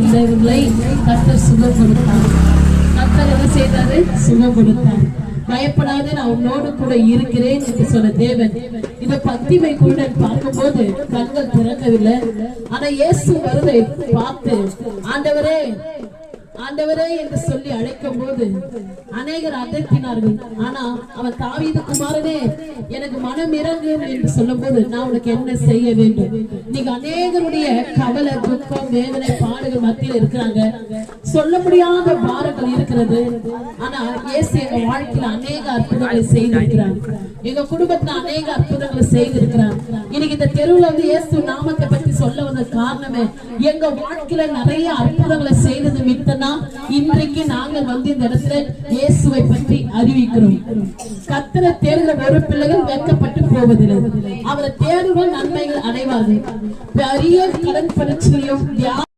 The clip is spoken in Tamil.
இருந்தவர்களை கத்தர் சுகப்படுத்தார். கத்தர் என்ன செய்தாரு? சுகப்படுத்தார். பயப்படாத நான் உன்னோடு கூட இருக்கிறேன் என்று சொன்ன தேவன். இந்த பத்திமை கூட பார்க்கும்போது கண்கள் திறக்கவில்லை. ஆனா இயேசு வருதை பார்த்து ஆண்டவரே ஆண்டவரே என்று சொல்லி அழைக்கும் போது அநேகர் அதட்டினார்கள் ஆனா அவன் தாவீது குமாரனே எனக்கு மனம் இறங்கும் என்று சொல்லும் போது நான் உனக்கு என்ன செய்ய வேண்டும்? நீங்க அநேகருடைய கவலை துக்கம் வேதனை பாடுகள் மத்தியில் இருக்கிறாங்க. சொல்ல முடியாத பாரங்கள் இருக்கிறது. ஆனா இயேசு எங்க வாழ்க்கையில அநேக அற்புதங்களை செய்திருக்கிறார். எங்க குடும்பத்துல அநேக அற்புதங்களை செய்திருக்கிறார். இன்னைக்கு இந்த தெருவுல வந்து இயேசு நாமத்தை சொல்ல வந்த காரணமே எங்க வாழ்க்கையில நிறைய அற்புதங்களை செய்தது மித்தனா இன்றைக்கு நாங்க வந்து இந்த இடத்துல இயேசுவை பற்றி அறிவிக்கிறோம். கத்தரை தேர்ந்த ஒரு பிள்ளைகள் வெட்கப்பட்டு போவதில்லை. அவரை தேடுகிற நன்மைகள் அடைவார்கள். பெரிய கடன் பிரச்சனையும்